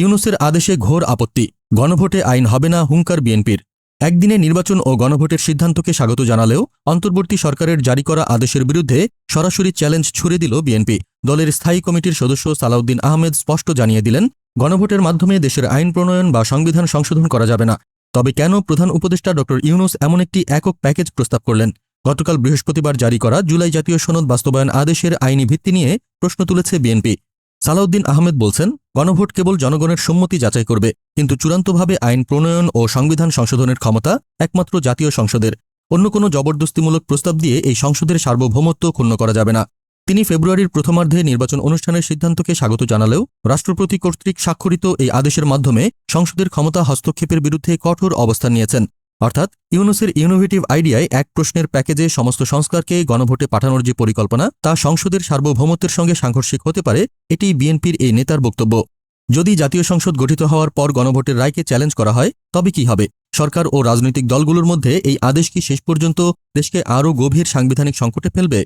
ইউনুসের আদেশে ঘোর আপত্তি। গণভোটে আইন হবে না হুঙ্কার বিএনপির। একদিনে নির্বাচন ও গণভোটের সিদ্ধান্তকে স্বাগত জানালেও অন্তর্বর্তী সরকারের জারি করা আদেশের বিরুদ্ধে সরাসরি চ্যালেঞ্জ ছুড়ে দিল বিএনপি। দলের স্থায়ী কমিটির সদস্য সালাউদ্দিন আহমেদ স্পষ্ট জানিয়ে দিলেন, গণভোটের মাধ্যমে দেশের আইন প্রণয়ন বা সংবিধান সংশোধন করা যাবে না। তবে কেন প্রধান উপদেষ্টা ড ইউনুস এমন একটি একক প্যাকেজ প্রস্তাব করলেন? গতকাল বৃহস্পতিবার জারি করা জুলাই জাতীয় সনদ বাস্তবায়ন আদেশের আইনি ভিত্তি নিয়ে প্রশ্ন তুলেছে বিএনপি। সালাউদ্দিন আহমেদ বলছেন, গণভোট কেবল জনগণের সম্মতি যাচাই করবে, কিন্তু চূড়ান্তভাবে আইন প্রণয়ন ও সংবিধান সংশোধনের ক্ষমতা একমাত্র জাতীয় সংসদের। অন্য কোনো জবরদস্তিমূলক প্রস্তাব দিয়ে এই সংসদের সার্বভৌমত্ব ক্ষুণ্ণ করা যাবে না। তিনি ফেব্রুয়ারির প্রথমার্ধে নির্বাচন অনুষ্ঠানের সিদ্ধান্তকে স্বাগত জানালেও রাষ্ট্রপতি কর্তৃক স্বাক্ষরিত এই আদেশের মাধ্যমে সংসদের ক্ষমতা হস্তক্ষেপের বিরুদ্ধে কঠোর অবস্থান নিয়েছেন। অর্থাৎ ইউনুসের ইনোভেটিভ আইডিয়ায় এক প্রশ্নের প্যাকেজে সমস্ত সংস্কারকে গণভোটে পাঠানোর যে পরিকল্পনা, তা সংসদের সার্বভৌমত্বের সঙ্গে সাংঘর্ষিক হতে পারে, এটি বিএনপির এই নেতার বক্তব্য। যদি জাতীয় সংসদ গঠিত হওয়ার পর গণভোটের রায়কে চ্যালেঞ্জ করা হয়, তবে কি হবে? সরকার ও রাজনৈতিক দলগুলোর মধ্যে এই আদেশ কি শেষ পর্যন্ত দেশকে আরও গভীর সাংবিধানিক সংকটে ফেলবে?